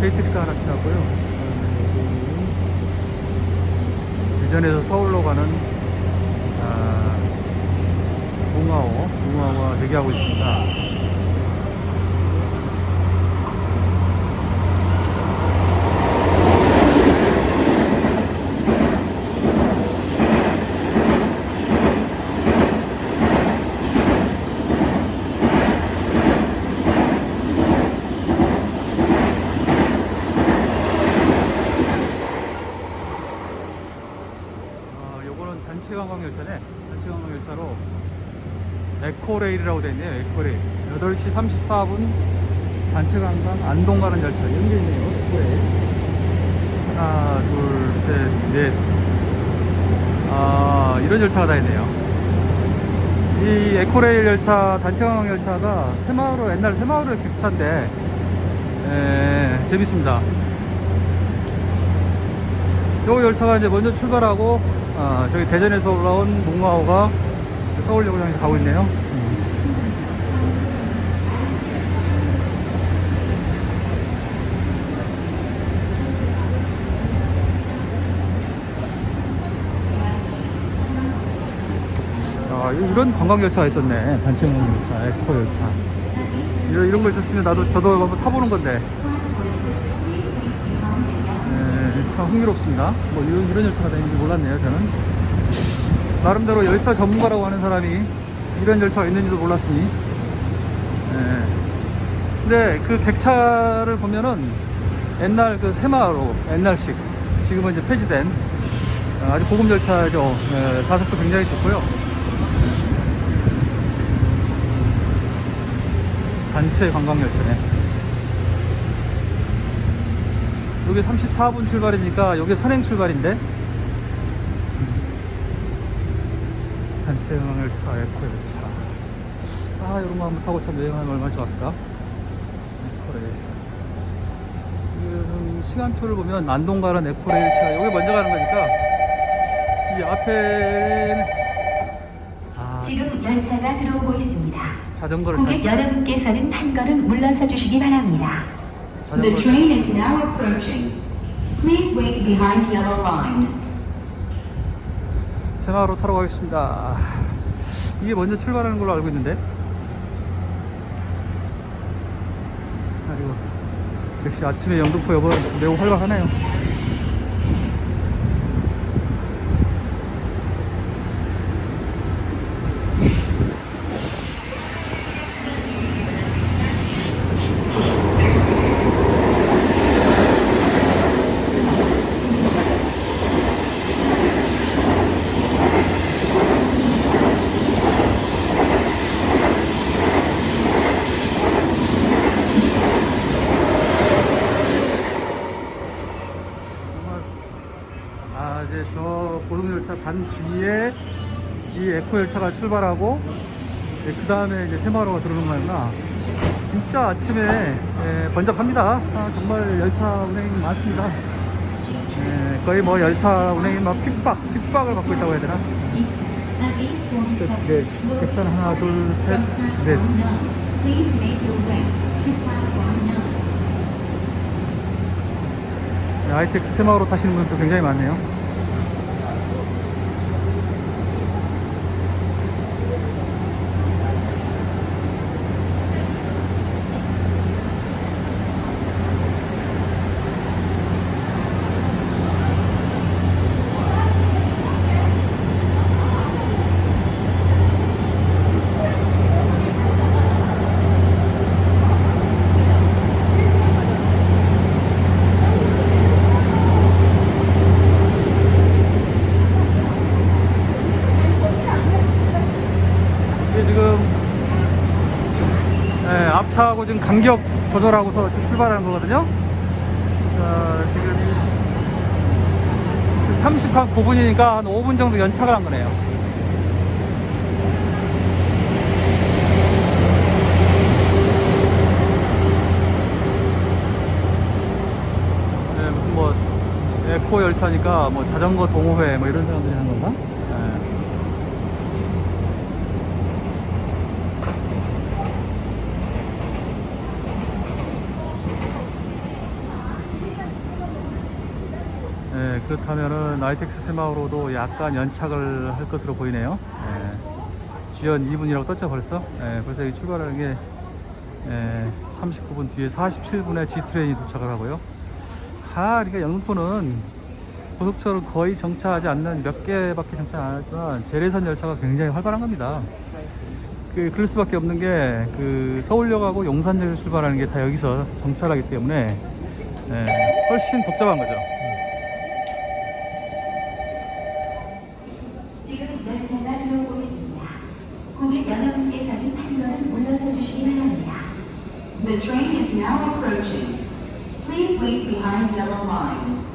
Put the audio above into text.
KTX 하나 지났고요. 대전에서 서울로 가는 아, 봉화호, 봉화호가 대기하고 있습니다. 아, 요거는 단체 관광 열차네. 관광 열차로 에코레일이라고 되어 있네요. 에코레일. 8시 34분 단체 관광 안동 가는 열차 연결 있네요. 에코레일. 하나, 둘, 셋, 넷. 아, 이런 열차가 다 있네요. 이 에코레일 열차, 단체 관광 열차가 새마을호, 옛날 새마을호의 객차인데, 에, 재밌습니다. 요 열차가 이제 먼저 출발하고 아, 저기 대전에서 올라온 목마호가 서울역을 향해서 가고 있네요. 아, 이런 관광 열차가 있었네. 관광 열차, 에코 열차. 이런, 이런 거 있었으면 나도 저도 한번 타보는 건데. 네, 참 흥미롭습니다. 뭐 이런, 이런 열차가 다니는지 몰랐네요, 저는. 나름대로 열차 전문가라고 하는 사람이 이런 열차가 있는지도 몰랐으니. 네. 근데 그 객차를 보면은 옛날 그 새마을호, 옛날식, 지금은 이제 폐지된 어, 아주 고급 열차죠. 네, 좌석도 굉장히 좋고요. 단체 관광 열차네. 여기 34분 출발이니까 여기 선행 출발인데 단체 관광 열차, 에코 열차. 아 이런 거 한번 타고 참 여행하면 얼마나 좋았을까? 에코레일. 지금 시간표를 보면 안동 가는 에코레일 열차 여기 먼저 가는 거니까 이 앞에 아, 지금 열차가 들어오고 있습니다. 자전거를 고객 타 여러분께서는 한 걸음 물러서 주시기 바랍니다. The train is now approaching. Please wait behind yellow line. 세마로 타러 가겠습니다. 이게 먼저 출발하는 걸로 알고 있는데. 그리고 역시 아침에 영등포역은 매우 활발하네요. 정말 아 이제 저 고속열차 반 뒤에 이 에코 열차가 출발하고 그 다음에 이제 새마을호가 들어오는 거구나. 진짜 아침에 예, 번잡합니다. 아, 정말 열차 운행이 많습니다. 예, 거의 뭐 열차 운행이 막 핍박, 핍박을 받고 있다고 해야 되나? 셋, 넷. 객차는 하나, 둘, 셋, 넷. Please make your way to platform 9. 예, 아이텍스 새마을호 타시는 분도 굉장히 많네요. 이게 지금 예, 앞차하고 지금 간격 조절하고서 지금 출발하는 거거든요. 자, 지금 이 39분이니까 한 5분 정도 연착을 한 거네요. 네, 무슨 뭐 에코 열차니까 뭐 자전거 동호회 뭐 이런 사람들이 하는 건가? 그렇다면은 나이텍스 새마을호도 약간 연착을 할 것으로 보이네요. 예. 지연 2분이라고 떴죠 벌써? 예, 벌써 이 출발하는 게 예, 39분 뒤에 47분에 G트레인이 도착을 하고요. 아, 그러니까 영등포는 고속철을 거의 정차하지 않는 몇 개밖에 정차 안 하지만 재래선 열차가 굉장히 활발한 겁니다. 그 그럴 수밖에 없는 게 그 서울역하고 용산역에 출발하는 게 다 여기서 정차하기 때문에 예, 훨씬 복잡한 거죠. 여러분께서는 판거는 물러서 주시기 바랍니다. The train is now approaching. Please wait behind yellow line.